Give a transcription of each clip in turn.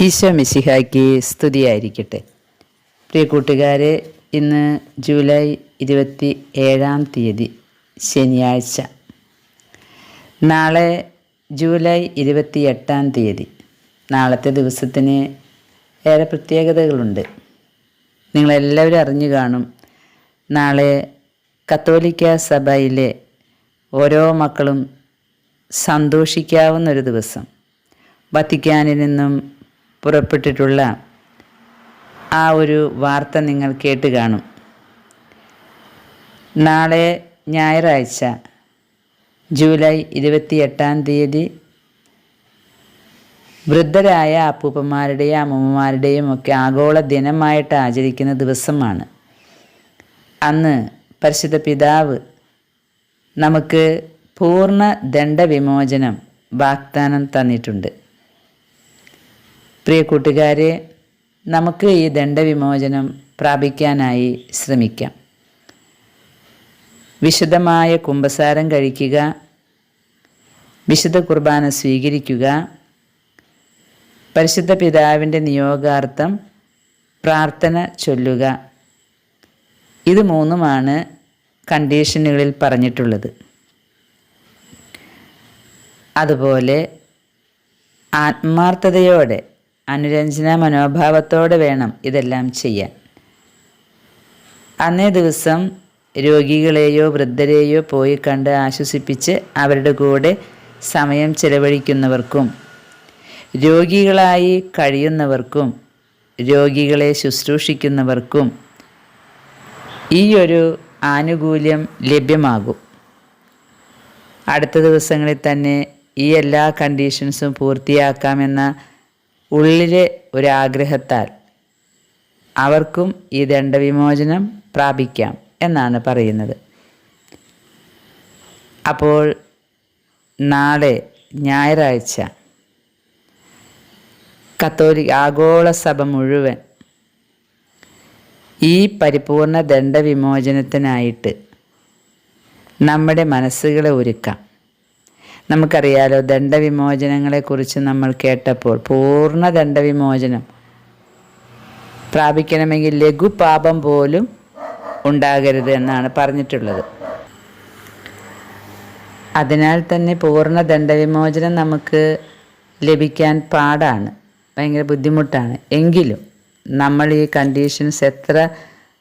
ഈശോ മിശിഹായ്ക്ക് സ്തുതിയായിരിക്കട്ടെ. പ്രിയ കൂട്ടുകാരെ ഇന്ന് ജൂലൈ ഇരുപത്തി ഏഴാം തീയതി ശനിയാഴ്ച. നാളെ ജൂലൈ ഇരുപത്തി എട്ടാം തീയതി. നാളത്തെ ദിവസത്തിന് ഏറെ പ്രത്യേകതകളുണ്ട്. നിങ്ങളെല്ലാവരും അറിഞ്ഞു കാണും നാളെ കത്തോലിക്ക സഭയിലെ ഓരോ മക്കളും സന്തോഷിക്കാവുന്ന ഒരു ദിവസം. വത്തിക്കാനിൽ നിന്നും പുറപ്പെട്ടിട്ടുള്ള ആ ഒരു വാർത്ത നിങ്ങൾ കേട്ട് കാണും. നാളെ ഞായറാഴ്ച ജൂലൈ ഇരുപത്തിയെട്ടാം തീയതി വൃദ്ധരായ അപ്പൂപ്പന്മാരുടെയും അമ്മമാരുടെയും ഒക്കെ ആഗോള ദിനമായിട്ട് ആചരിക്കുന്ന ദിവസമാണ്. അന്ന് പരിശുദ്ധ പിതാവ് നമുക്ക് പൂർണ ദണ്ഡവിമോചനം വാഗ്ദാനം തന്നിട്ടുണ്ട്. പ്രിയ കൂട്ടുകാരെ നമുക്ക് ഈ ദണ്ഡവിമോചനം പ്രാപിക്കാനായി ശ്രമിക്കാം. വിശദമായ കുമ്പസാരം കഴിക്കുക വിശുദ്ധ കുർബാന സ്വീകരിക്കുക പരിശുദ്ധ പിതാവിന്റെ നിയോഗാർത്ഥം പ്രാർത്ഥന ചൊല്ലുക. ഇത് മൂന്നുമാണ് കണ്ടീഷനുകളിൽ പറഞ്ഞിട്ടുള്ളത്. അതുപോലെ ആത്മാർത്ഥതയോടെ അനുരഞ്ജന മനോഭാവത്തോടെ വേണം ഇതെല്ലാം ചെയ്യാൻ. അന്നേ ദിവസം രോഗികളെയോ വൃദ്ധരെയോ പോയി കണ്ട് ആശ്വസിപ്പിച്ച് അവരുടെ കൂടെ സമയം ചെലവഴിക്കുന്നവർക്കും രോഗികളായി കഴിയുന്നവർക്കും രോഗികളെ ശുശ്രൂഷിക്കുന്നവർക്കും ഈ ഒരു ആനുകൂല്യം ലഭ്യമാകും. അടുത്ത ദിവസങ്ങളിൽ തന്നെ ഈ എല്ലാ കണ്ടീഷൻസും പൂർത്തിയാക്കാമെന്ന ഉള്ളിലെ ഒരാഗ്രഹത്താൽ അവർക്കും ഈ ദണ്ഡവിമോചനം പ്രാപിക്കാം എന്നാണ് പറയുന്നത്. അപ്പോൾ നാളെ ഞായറാഴ്ച കത്തോലിക് ആഗോള സഭ മുഴുവൻ ഈ പരിപൂർണ ദണ്ഡവിമോചനത്തിനായിട്ട് നമ്മുടെ മനസ്സുകളെ ഒരുക്കാം. നമുക്കറിയാലോ ദണ്ഡവിമോചനങ്ങളെക്കുറിച്ച് നമ്മൾ കേട്ടപ്പോൾ പൂർണ ദണ്ഡവിമോചനം പ്രാപിക്കണമെങ്കിൽ ലഘുപാപം പോലും ഉണ്ടാകരുത് എന്നാണ് പറഞ്ഞിട്ടുള്ളത്. അതിനാൽ തന്നെ പൂർണ ദണ്ഡവിമോചനം നമുക്ക് ലഭിക്കാൻ പാടാണ് ഭയങ്കര ബുദ്ധിമുട്ടാണ്. എങ്കിലും നമ്മൾ ഈ കണ്ടീഷൻസ് എത്ര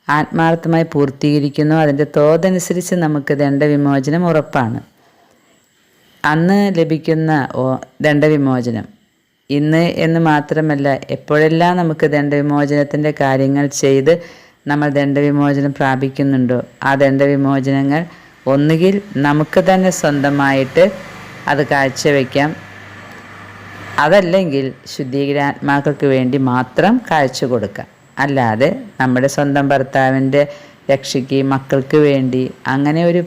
ആത്മാർത്ഥമായി പൂർത്തീകരിക്കുന്നു അതിന്റെ തോതനുസരിച്ച് നമുക്ക് ദണ്ഡവിമോചനം ഉറപ്പാണ്. അന്ന് ലഭിക്കുന്ന ദണ്ഡവിമോചനം. ഇന്ന് എന്ന് മാത്രമല്ല എപ്പോഴെല്ലാം നമുക്ക് ദണ്ഡവിമോചനത്തിന്റെ കാര്യങ്ങൾ ചെയ്ത് നമ്മൾ ദണ്ഡവിമോചനം പ്രാപിക്കുന്നുണ്ടോ ആ ദണ്ഡവിമോചനങ്ങൾ ഒന്നുകിൽ നമുക്ക് തന്നെ സ്വന്തമായിട്ട് അത് കാഴ്ചവെക്കാം. അതല്ലെങ്കിൽ ശുദ്ധീകരാത്മാക്കൾക്ക് വേണ്ടി മാത്രം കാഴ്ച കൊടുക്കാം. അല്ലാതെ നമ്മുടെ സ്വന്തം ഭർത്താവിന്റെ രക്ഷയ്ക്ക് മക്കൾക്ക് വേണ്ടി അങ്ങനെ ഒരു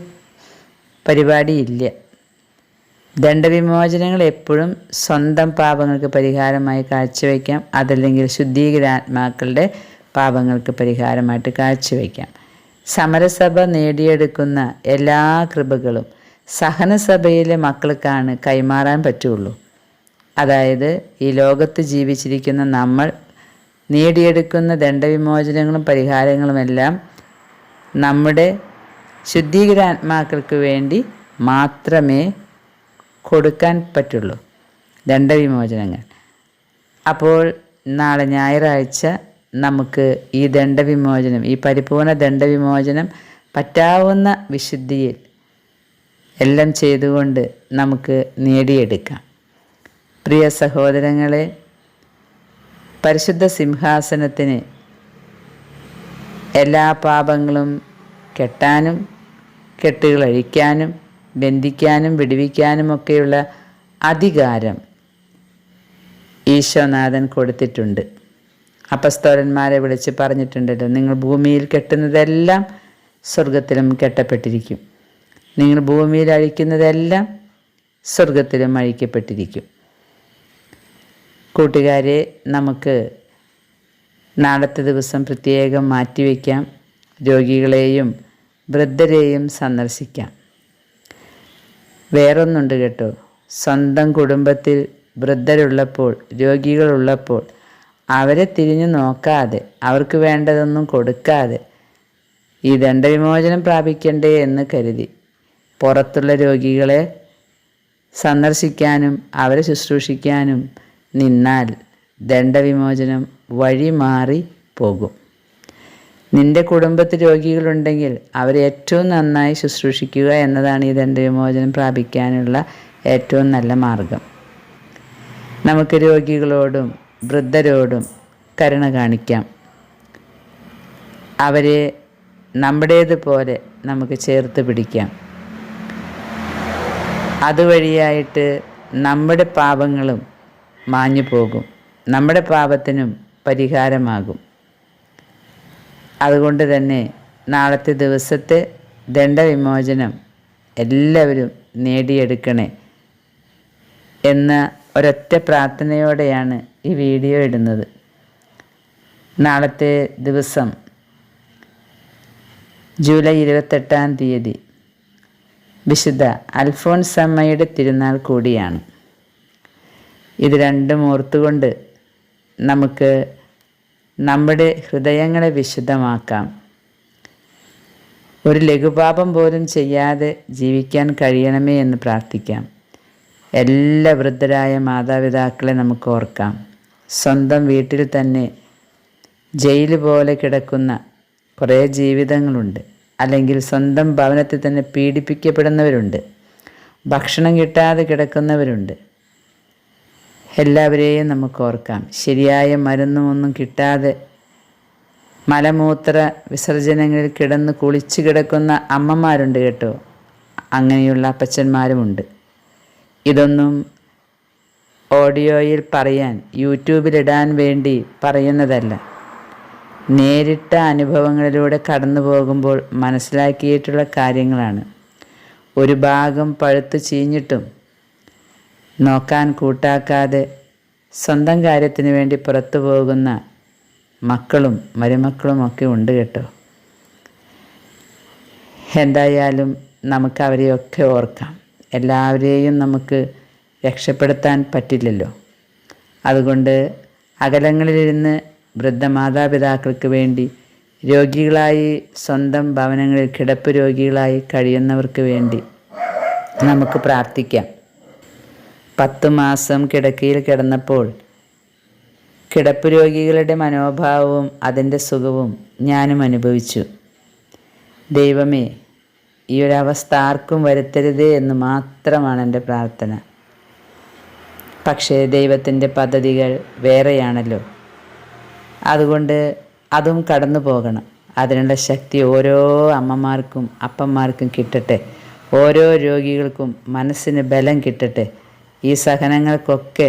പരിപാടിയില്ല ദണ്ഡവിമോചനങ്ങൾ എപ്പോഴും സ്വന്തം പാപങ്ങൾക്ക് പരിഹാരമായി കാഴ്ചവെക്കാം അതല്ലെങ്കിൽ ശുദ്ധീകരാത്മാക്കളുടെ പാപങ്ങൾക്ക് പരിഹാരമായിട്ട് കാഴ്ചവെക്കാം സമരസഭ നേടിയെടുക്കുന്ന എല്ലാ കൃപകളും സഹനസഭയിലെ മക്കൾക്കാണ് കൈമാറാൻ പറ്റുള്ളൂ. അതായത് ഈ ലോകത്ത് ജീവിച്ചിരിക്കുന്ന നമ്മൾ നേടിയെടുക്കുന്ന ദണ്ഡവിമോചനങ്ങളും പരിഹാരങ്ങളുമെല്ലാം നമ്മുടെ ശുദ്ധീകരാത്മാക്കൾക്ക് വേണ്ടി മാത്രമേ കൊടുക്കാൻ പറ്റുള്ളൂ. ദണ്ഡവിമോചനങ്ങൾ അപ്പോൾ നാളെ ഞായറാഴ്ച നമുക്ക് ഈ ദണ്ഡവിമോചനം ഈ പരിപൂർണ ദണ്ഡവിമോചനം പറ്റാവുന്ന വിശുദ്ധിയിൽ എല്ലാം ചെയ്തുകൊണ്ട് നമുക്ക് നേടിയെടുക്കാം. പ്രിയ സഹോദരങ്ങളെ പരിശുദ്ധ സിംഹാസനത്തിന് എല്ലാ പാപങ്ങളും കെട്ടാനും കെട്ടുകൾ അഴിക്കാനും ബന്ധിക്കാനും വിടുവിക്കാനും ഒക്കെയുള്ള അധികാരം ഈശോനാഥൻ കൊടുത്തിട്ടുണ്ട്. അപസ്തോലന്മാരെ വിളിച്ച് പറഞ്ഞിട്ടുണ്ടല്ലോ നിങ്ങൾ ഭൂമിയിൽ കെട്ടുന്നതെല്ലാം സ്വർഗത്തിലും കെട്ടപ്പെട്ടിരിക്കും. നിങ്ങൾ ഭൂമിയിൽ അഴിക്കുന്നതെല്ലാം സ്വർഗത്തിലും അഴിക്കപ്പെട്ടിരിക്കും. കൂട്ടുകാരെ നമുക്ക് നാളത്തെ ദിവസം പ്രത്യേകം മാറ്റിവെക്കാം. രോഗികളെയും വൃദ്ധരെയും സന്ദർശിക്കാം. വേറൊന്നുണ്ട് കേട്ടോ. സ്വന്തം കുടുംബത്തിൽ വൃദ്ധരുള്ളപ്പോൾ രോഗികളുള്ളപ്പോൾ അവരെ തിരിഞ്ഞു നോക്കാതെ അവർക്ക് വേണ്ടതൊന്നും കൊടുക്കാതെ ഈ ദണ്ഡവിമോചനം പ്രാപിക്കണ്ടേ എന്ന് കരുതി. പുറത്തുള്ള രോഗികളെ സന്ദർശിക്കാനും അവരെ ശുശ്രൂഷിക്കാനും നിന്നാൽ ദണ്ഡവിമോചനം വഴി മാറി പോകും. നിന്റെ കുടുംബത്തിൽ രോഗികളുണ്ടെങ്കിൽ അവരെ ഏറ്റവും നന്നായി ശുശ്രൂഷിക്കുക എന്നതാണ് ഈ ദണ്ഡവിമോചനം പ്രാപിക്കാനുള്ള ഏറ്റവും നല്ല മാർഗം. നമുക്ക് രോഗികളോടും വൃദ്ധരോടും കരുണ കാണിക്കാം. അവരെ നമ്മുടേതുപോലെ നമുക്ക് ചേർത്ത് പിടിക്കാം. അതുവഴിയായിട്ട് നമ്മുടെ പാപങ്ങളും മാഞ്ഞു പോകും നമ്മുടെ പാപത്തിനും പരിഹാരമാകും. അതുകൊണ്ട് തന്നെ നാളത്തെ ദിവസത്തെ ദണ്ഡവിമോചനം എല്ലാവരും നേടിയെടുക്കണേ എന്ന ഒരൊറ്റ പ്രാർത്ഥനയോടെയാണ് ഈ വീഡിയോ ഇടുന്നത്. നാളത്തെ ദിവസം ജൂലൈ ഇരുപത്തെട്ടാം തീയതി വിശുദ്ധ അൽഫോൻസമ്മയുടെ തിരുനാൾ കൂടിയാണ്. ഇത് രണ്ടും ഓർത്തുകൊണ്ട് നമുക്ക് നമ്മുടെ ഹൃദയങ്ങളെ വിശുദ്ധമാക്കാം. ഒരു ലഘുപാപം പോലും ചെയ്യാതെ ജീവിക്കാൻ കഴിയണമേ എന്ന് പ്രാർത്ഥിക്കാം. എല്ലാ വൃദ്ധരായ മാതാപിതാക്കളെ നമുക്ക് ഓർക്കാം. സ്വന്തം വീട്ടിൽ തന്നെ ജയിൽ പോലെ കിടക്കുന്ന കുറേ ജീവിതങ്ങളുണ്ട്. അല്ലെങ്കിൽ സ്വന്തം ഭവനത്തിൽ തന്നെ പീഡിപ്പിക്കപ്പെടുന്നവരുണ്ട്. ഭക്ഷണം കിട്ടാതെ കിടക്കുന്നവരുണ്ട്. എല്ലാവരെയും നമുക്ക് ഓർക്കാം. ശരിയായ മരുന്നുമൊന്നും കിട്ടാതെ മലമൂത്ര വിസർജനങ്ങളിൽ കിടന്ന് കുളിച്ച് കിടക്കുന്ന അമ്മമാരുണ്ട് കേട്ടോ. അങ്ങനെയുള്ള അപ്പച്ചന്മാരുമുണ്ട്. ഇതൊന്നും ഓഡിയോയിൽ പറയാൻ യൂട്യൂബിലിടാൻ വേണ്ടി പറയുന്നതല്ല. നേരിട്ട അനുഭവങ്ങളിലൂടെ കടന്നു പോകുമ്പോൾ മനസ്സിലാക്കിയിട്ടുള്ള കാര്യങ്ങളാണ്. ഒരു ഭാഗം പഴുത്ത് ചീഞ്ഞിട്ടും നോക്കാൻ കൂട്ടാക്കാതെ സ്വന്തം കാര്യത്തിന് വേണ്ടി പുറത്തു പോകുന്ന മക്കളും മരുമക്കളും ഒക്കെ ഉണ്ട് കേട്ടോ. എന്തായാലും നമുക്ക് അവരെയൊക്കെ ഓർക്കാം. എല്ലാവരെയും നമുക്ക് രക്ഷപ്പെടുത്താൻ പറ്റില്ലല്ലോ. അതുകൊണ്ട് അകലങ്ങളിലിരുന്ന് വൃദ്ധ മാതാപിതാക്കൾക്ക് വേണ്ടി രോഗികളായി സ്വന്തം ഭവനങ്ങളിൽ കിടപ്പ് രോഗികളായി കഴിയുന്നവർക്ക് വേണ്ടി നമുക്ക് പ്രാർത്ഥിക്കാം. പത്ത് മാസം കിടക്കയിൽ കിടന്നപ്പോൾ കിടപ്പ് രോഗികളുടെ മനോഭാവവും അതിന്റെ സുഖവും ഞാനും അനുഭവിച്ചു. ദൈവമേ ഈ ഒരവസ്ഥ ആർക്കും വരുത്തരുത് എന്ന് മാത്രമാണ് എന്റെ പ്രാർത്ഥന. പക്ഷേ ദൈവത്തിന്റെ പദ്ധതികൾ വേറെയാണല്ലോ. അതുകൊണ്ട് അതും കടന്നു പോകണം. അതിനുള്ള ശക്തി ഓരോ അമ്മമാർക്കും അപ്പന്മാർക്കും കിട്ടട്ടെ. ഓരോ രോഗികൾക്കും മനസ്സിന് ബലം കിട്ടട്ടെ. ഈ സഹനങ്ങൾക്കൊക്കെ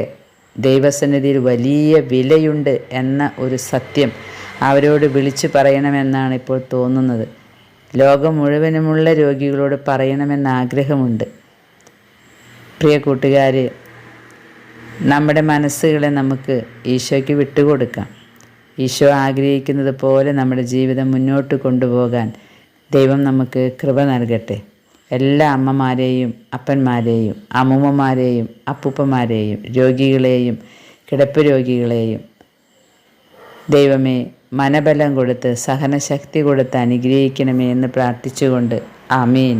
ദൈവസന്നിധിയിൽ വലിയ വിലയുണ്ട് എന്ന ഒരു സത്യം അവരോട് വിളിച്ചു പറയണമെന്നാണ് ഇപ്പോൾ തോന്നുന്നത്. ലോകം മുഴുവനുമുള്ള രോഗികളോട് പറയണമെന്ന ആഗ്രഹമുണ്ട്. പ്രിയ കൂട്ടുകാർ നമ്മുടെ മനസ്സുകളെ നമുക്ക് ഈശോയ്ക്ക് വിട്ടുകൊടുക്കാം. ഈശോ ആഗ്രഹിക്കുന്നത് പോലെ നമ്മുടെ ജീവിതം മുന്നോട്ട് കൊണ്ടുപോകാൻ ദൈവം നമുക്ക് കൃപ നൽകട്ടെ. എല്ലാ അമ്മമാരെയും അപ്പന്മാരെയും അമ്മൂമ്മമാരെയും അപ്പൂപ്പന്മാരെയും രോഗികളെയും കിടപ്പ് രോഗികളെയും ദൈവമേ മനബലം കൊടുത്ത് സഹനശക്തി കൊടുത്ത് അനുഗ്രഹിക്കണമേ എന്ന് പ്രാർത്ഥിച്ചുകൊണ്ട് ആമീൻ.